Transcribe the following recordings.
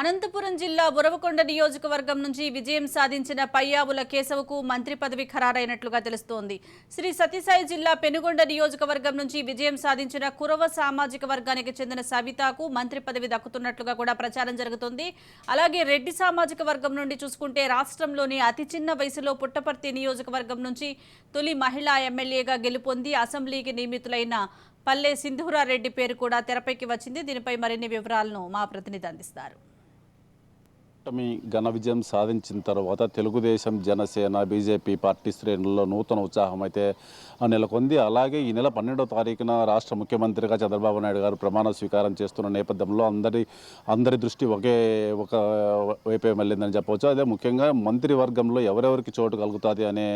అనంతపురం జిల్లా బురవకొండ నియోజకవర్గం నుంచి విజయం సాధించిన పయ్యావుల కేశవకు మంత్రి పదవి ఖరారైనట్లుగా తెలుస్తోంది. శ్రీ సత్యసాయి జిల్లా పెనుగొండ నియోజకవర్గం నుంచి విజయం సాధించిన కురవ సామాజిక వర్గానికి చెందిన సవితాకు మంత్రి పదవి దక్కుతున్నట్లుగా కూడా ప్రచారం జరుగుతోంది. అలాగే రెడ్డి సామాజిక వర్గం నుండి చూసుకుంటే రాష్ట్రంలోని అతి చిన్న వయసులో పుట్టపర్తి నియోజకవర్గం నుంచి తొలి మహిళా ఎమ్మెల్యేగా గెలుపొంది అసెంబ్లీకి నియమితులైన పల్లె సింధూరారెడ్డి పేరు కూడా తెరపైకి వచ్చింది. దీనిపై మరిన్ని వివరాలను మా ప్రతినిధి అందిస్తారు. కూటమి ఘన విజయం సాధించిన తర్వాత తెలుగుదేశం జనసేన బీజేపీ పార్టీ శ్రేణుల్లో నూతన ఉత్సాహం అయితే నెలకొంది. అలాగే ఈ నెల పన్నెండవ తారీఖున రాష్ట్ర ముఖ్యమంత్రిగా చంద్రబాబు నాయుడు గారు ప్రమాణ స్వీకారం చేస్తున్న నేపథ్యంలో అందరి అందరి దృష్టి ఒకే ఒక వైపే వెళ్ళిందని చెప్పవచ్చు. అదే ముఖ్యంగా మంత్రివర్గంలో ఎవరెవరికి చోటు కలుగుతుంది అనే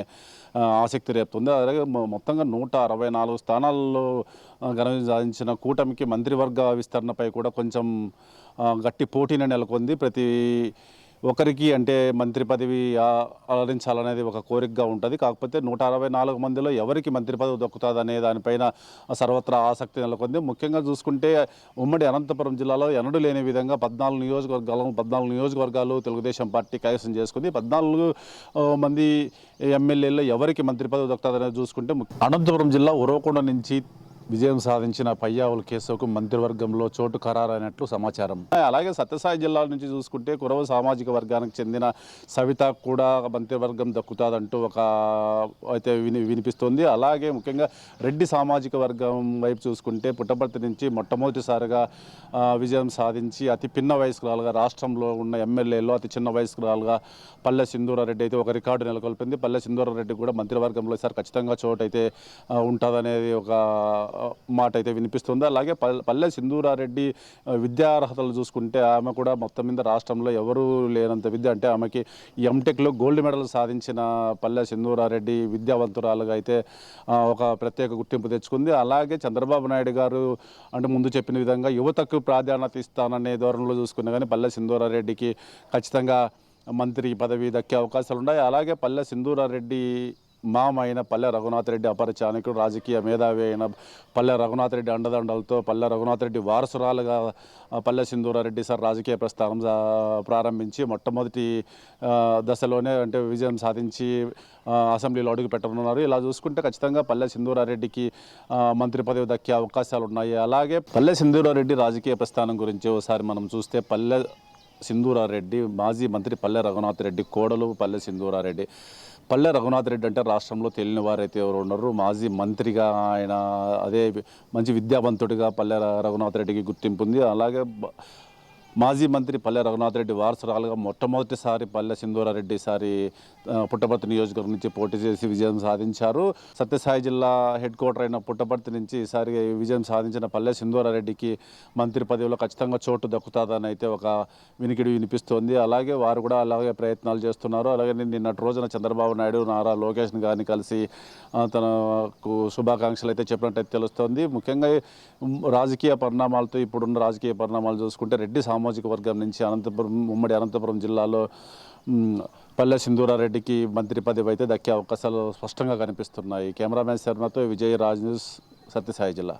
ఆసక్తి రేపుతుంది. అలాగే మొత్తంగా నూట అరవై నాలుగు స్థానాల్లో ఘన సాధించిన కూటమికి మంత్రివర్గ విస్తరణపై కూడా కొంచెం గట్టి పోటీని నెలకొంది. ప్రతి ఒకరికి అంటే మంత్రి పదవి అలరించాలనేది ఒక కోరికగా ఉంటుంది. కాకపోతే నూట అరవై నాలుగు మందిలో ఎవరికి మంత్రి పదవి దక్కుతుంది అనే దానిపైన సర్వత్రా ఆసక్తి నెలకొంది. ముఖ్యంగా చూసుకుంటే ఉమ్మడి అనంతపురం జిల్లాలో ఎన్నడూ లేని విధంగా పద్నాలుగు నియోజకవర్గాలు పద్నాలుగు నియోజకవర్గాలు తెలుగుదేశం పార్టీ కైవసం చేసుకుంది. పద్నాలుగు మంది ఎమ్మెల్యేల్లో ఎవరికి మంత్రి పదవి దక్కుతుంది అనేది చూసుకుంటే అనంతపురం జిల్లా ఉరవకొండ నుంచి విజయం సాధించిన పయ్యావుల కేశవకు మంత్రివర్గంలో చోటు ఖరారైనట్లు సమాచారం. అలాగే సత్యసాయి జిల్లా నుంచి చూసుకుంటే కురవ సామాజిక వర్గానికి చెందిన సవిత కూడా మంత్రివర్గం దక్కుతాదంటూ ఒక అయితే విని వినిపిస్తుంది. అలాగే ముఖ్యంగా రెడ్డి సామాజిక వర్గం వైపు చూసుకుంటే పుట్టపర్తి నుంచి మొట్టమొదటిసారిగా విజయం సాధించి అతి పిన్న వయస్కురాలుగా రాష్ట్రంలో ఉన్న ఎమ్మెల్యేలో అతి చిన్న వయస్కురాలుగా పల్లె సింధూరారెడ్డి అయితే ఒక రికార్డు నెలకొల్పింది. పల్లె సింధూరారెడ్డి కూడా మంత్రివర్గంలో ఈసారి ఖచ్చితంగా చోటు అయితే ఉంటుందనేది ఒక మాట అయితే వినిపిస్తుంది. అలాగే పల్లె సింధూరారెడ్డి విద్యార్హతలు విద్యా అర్హతలు చూసుకుంటే ఆమె కూడా మొత్తం మీద రాష్ట్రంలో ఎవరూ లేనంత విద్య అంటే ఆమెకి ఎంటెక్లో గోల్డ్ మెడల్ సాధించిన పల్లె సింధూరారెడ్డి విద్యావంతురాలుగా అయితే ఒక ప్రత్యేక గుర్తింపు తెచ్చుకుంది. అలాగే చంద్రబాబు నాయుడు గారు అంటే ముందు చెప్పిన విధంగా యువతకు ప్రాధాన్యత ఇస్తాననే ధోరణిలో చూసుకున్నా కానీ పల్లె సింధూరారెడ్డికి ఖచ్చితంగా మంత్రి పదవి దక్కే అవకాశాలు ఉన్నాయి. అలాగే పల్లె సింధూరారెడ్డి మామ అయిన పల్లె రఘునాథ్ రెడ్డి అపర చాణక్యుడు రాజకీయ మేధావి అయిన పల్లె రఘునాథ్ రెడ్డి అండదండలతో పల్లె రఘునాథ్ రెడ్డి వారసురాలుగా పల్లె సింధూరారెడ్డి సార్ రాజకీయ ప్రస్థానం ప్రారంభించి మొట్టమొదటి దశలోనే అంటే విజయం సాధించి అసెంబ్లీలో అడుగు పెట్టనున్నారు. ఇలా చూసుకుంటే ఖచ్చితంగా పల్లె సింధూరారెడ్డికి మంత్రి పదవి దక్కే అవకాశాలు ఉన్నాయి అలాగే పల్లె సింధూరారెడ్డి రాజకీయ ప్రస్థానం గురించి ఒకసారి మనం చూస్తే పల్లె సింధూరారెడ్డి మాజీ మంత్రి పల్లె రఘునాథ్ రెడ్డి కోడలు పల్లె సింధూరారెడ్డి. పల్లె రఘునాథ్ రెడ్డి అంటే రాష్ట్రంలో తెలియని వారైతే ఎవరు ఉన్నారు మాజీ మంత్రిగా ఆయన అదే మంచి విద్యావంతుడిగా పల్లె రఘునాథ్ రెడ్డికి గుర్తింపు ఉంది. అలాగే మాజీ మంత్రి పల్లె రఘునాథ్ రెడ్డి వారసురాలుగా మొట్టమొదటిసారి పల్లె సింధూరారెడ్డి సారి పుట్టపర్తి నియోజకవర్గం నుంచి పోటీ చేసి విజయం సాధించారు. సత్యసాయి జిల్లా హెడ్ క్వార్టర్ అయిన పుట్టపర్తి నుంచి ఈసారి విజయం సాధించిన పల్లె సింధూరారెడ్డికి మంత్రి పదవిలో ఖచ్చితంగా చోటు దక్కుతుందని అయితే ఒక వినికిడి వినిపిస్తోంది. అలాగే వారు కూడా అలాగే ప్రయత్నాలు చేస్తున్నారు. అలాగే నిన్నటి రోజున చంద్రబాబు నాయుడు నారా లోకేష్ గారిని కలిసి తనకు శుభాకాంక్షలు అయితే చెప్పినట్టు తెలుస్తోంది. ముఖ్యంగా రాజకీయ పరిణామాలతో ఇప్పుడున్న రాజకీయ పరిణామాలు చూసుకుంటే రెడ్డి సామాజిక వర్గం నుంచి అనంతపురం ఉమ్మడి అనంతపురం జిల్లాలో పల్లె సింధూరారెడ్డికి మంత్రి పదవి అయితే దక్కే అవకాశాలు స్పష్టంగా కనిపిస్తున్నాయి. కెమెరామెన్ శర్మతో విజయ్ రాజ్ న్యూస్ సత్యసాయి జిల్లా.